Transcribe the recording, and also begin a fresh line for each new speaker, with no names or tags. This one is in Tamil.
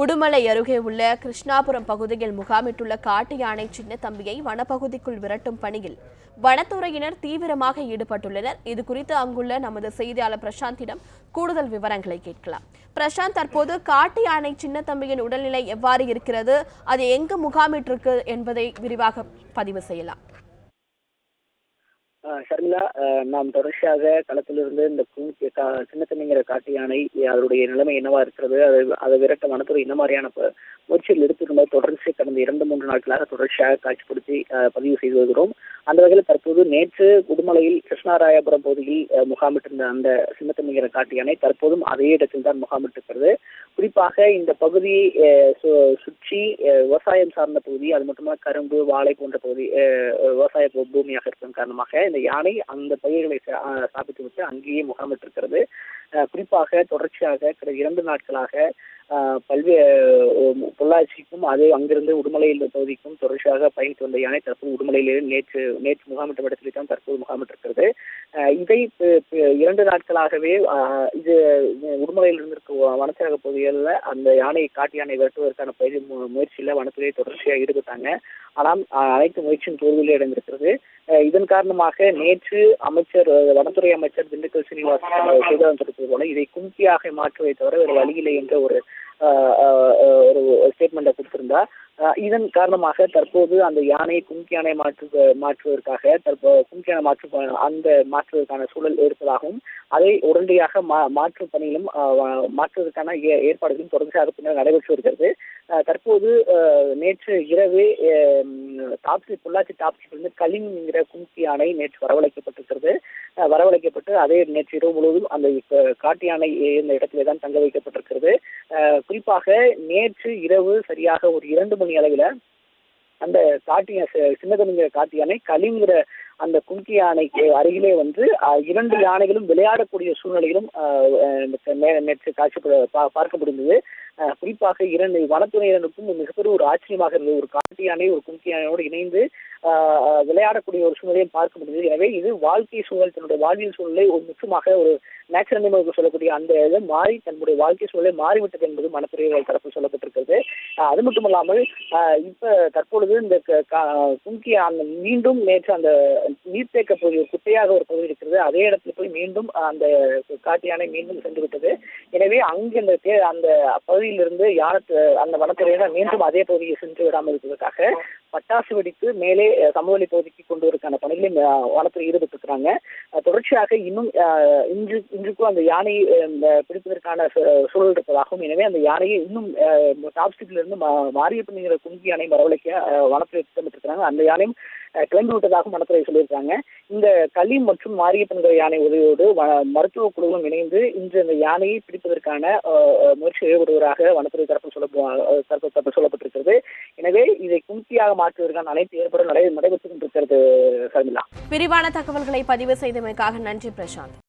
உடுமலை அருகே உள்ள கிருஷ்ணாபுரம் பகுதியில் முகாமிட்டுள்ள காட்டு யானை சின்ன தம்பியை வனப்பகுதிக்குள் விரட்டும் பணியில் வனத்துறையினர் தீவிரமாக ஈடுபட்டுள்ளனர். இது குறித்து அங்குள்ள நமது செய்தியாளர் பிரசாந்திடம் கூடுதல் விவரங்களை கேட்கலாம். பிரசாந்த் தற்போது காட்டு யானை சின்ன தம்பியின் உடல்நிலை எவ்வாறு இருக்கிறது? அது எங்கு முகாமிட்டிருக்கு என்பதை விரிவாக பதிவு செய்யலாம்.
ஷர்மிளா நாம் தொடர்ச்சியாக களத்திலிருந்து இந்த கு- கா- காட்டு யானை அதனுடைய நிலைமை என்னவா இருக்கிறது அதை அதை விரட்ட வனத்துறை என்ன மாதிரியான முயற்சிகள் எடுத்திருந்தது தொடர்ச்சி கடந்த இரண்டு மூன்று நாட்களாக தொடர்ச்சியாக காட்சிப்படுத்தி பதிவு செய்து வருகிறோம் அந்த வகையில் தற்போது நேற்று உடுமலையில் கிருஷ்ணாராயபுரம் பகுதியில் முகாமிட்டிருந்த அந்த சின்னத்தண்ணிங்கிற காட்டு யானை தற்போதும் அதே இடத்தில் தான் முகாமிட்டிருக்கிறது. குறிப்பாக இந்த பகுதியை சு- சுற்றி விவசாயம் சார்ந்த பகுதி அது மட்டுமல்ல கரும்பு வாழை போன்ற பகுதி விவசாய பூமியாக இருப்பதன் காரணமாக இந்த யானை அந்த பயிர்களை சா- சாப்பிட்டு விட்டு அங்கேயே முகாமிட்டிருக்கிறது. குறிப்பாக தொடர்ச்சியாக கடந்த இரண்டு நாட்களாக பல்வேறு பொள்ளாச்சிக்கும் அதே அங்கிருந்து உடுமலையில் பகுதிக்கும் தொடர்ச்சியாக பயணித்து வந்த யானை தற்போது உடுமலையிலே நேற்று நேற்று முகாமிட்ட இடத்தில் தான் தற்போது முகாமிட்டிருக்கிறது. இதை இரண்டு நாட்களாகவே இது உடுமலையில் இருந்து வனச்சரக பகுதிகளில் அந்த யானையை காட்டு யானை விரட்டுவதற்கான பயிர் முயற்சியில் வனத்துறை தொடர்ச்சியாக ஈடுபட்டாங்க. ஆனால் அனைத்து முயற்சியும் தோல்வியில் அடைந்திருக்கிறது. இதன் காரணமாக நேற்று அமைச்சர் வனத்துறை அமைச்சர் திண்டுக்கல் சீனிவாசன் செய்தியாளர் போல இதை கும்கியாக மாற்றுவதை தவிர வேறு வழியில்லை என்ற ஒரு ஒரு ஸ்டேட்மெண்ட்டை கொடுத்திருந்தா. இதன் காரணமாக தற்போது அந்த யானையை கும்கி யானை மாற்று மாற்றுவதற்காக தற்போ கும்கி யானை மாற்று அந்த மாற்றுவதற்கான சூழல் இருப்பதாகவும் அதை உடனடியாக மா மாற்றும் பணியிலும் மாற்றுவதற்கான ஏ- ஏற்பாடுகளும் தொடர்ச்சியாக பின்னர் நடைபெற்று வருகிறது. தற்போது நேற்று இரவு டாப்சி பொள்ளாச்சி டாப்சிலிருந்து கலிங்கிற கும்கி யானை நேற்று வரவழைக்கப்பட்டிருக்கிறது. வரவழைக்கப்பட்டு அதே நேற்று இரவு முழுவதும் அந்த காட்டு யானை இந்த இடத்திலே தான் தங்க வைக்கப்பட்டிருக்கிறது. குறிப்பாக நேற்று இரவு சரியாக ஒரு இரண்டு மணி அளவில் அந்த காட்டு சி- சின்னதனுங்கிற காட்டு யானை கலிங்கிற அந்த கும்கி யானைக்கு அருகிலே வந்து இரண்டு யானைகளும் விளையாடக்கூடிய சூழ்நிலையிலும் ஆஹ், நேற்று காட்சி பா- பார்க்க முடிந்தது. குறிப்பாக இரண்டு வனத்துறையினருக்கும் மிகப்பெரிய ஒரு ஆச்சரியமாக இருந்தது. ஒரு காட்டு யானை ஒரு கும்கி யானையோடு இணைந்து விளையாடக்கூடிய ஒரு சூழ்நிலையை பார்க்க முடியுது எனவே இது வாழ்க்கை சூழல் தன்னுடைய வாழ்வியல் சூழ்நிலை ஒரு முக்கியமாக ஒரு நேச்சுரல் அனிமலுக்கு சொல்லக்கூடிய அந்த இதை மாறி தன்னுடைய வாழ்க்கை சூழலை மாறிவிட்டது என்பது மனப்பிரிவுகள் தரப்பு சொல்லப்பட்டிருக்கிறது. அது மட்டும் இல்லாமல் இப்ப தற்பொழுது இந்த க- கும்கி அந்த மீண்டும் நேற்று அந்த நீர்த்தேக்க பகுதி குட்டையாக ஒரு பகுதி இருக்கிறது. அதே இடத்துல போய் மீண்டும் அந்த காட்டு யானை மீண்டும் சென்று விட்டது. எனவே அங்கு அந்த தே- அந்த பகுதியிலிருந்து யானை அந்த வனத்துறையினர் மீண்டும் அதே பகுதியை சென்று விடாமல் இருப்பதற்காக பட்டாசு வெடித்து மேலே சமவெளி பகுதிக்கு கொண்டு வருவதற்கான பணிகளில் அஹ், ஈடுபட்டிருக்கிறாங்க. தொடர்ச்சியாக இன்னும் இன்று இன்றுக்கும் அந்த யானையை பிடிப்பதற்கான சு- சூழல் இருப்பதாகவும் எனவே அந்த யானையை இன்னும் டாப்ஸ்டிக்ல இருந்து மா- மாரியப்பன்ங்கிற யானை வரவழைக்க அஹ், வனத்துறை திட்டமிட்டிருக்கிறாங்க. அந்த யானையும் கிளம்பி விட்டதாக வனத்துறை சொல்லியிருக்காங்க. இந்த களி மற்றும் மாரியப்பன்கிற யானை உதவியோடு வ- மருத்துவ குழுவும் இணைந்து இன்று அந்த யானையை பிடிப்பதற்கான முயற்சி ஈடுபடுவதாக வனத்துறை தரப்பு சொல்ல தரப்பு தரப்பு சொல்லப்பட்டிருக்கிறது. எனவே இதை கும்கியாக மாற்றுவதற்கான அனைத்து ஏற்பாடும் நடை நடைபெற்றுக் கொண்டிருக்கிறது சர்மிளா
விரிவான தகவல்களை பதிவு செய்தமைக்காக நன்றி பிரசாந்த்.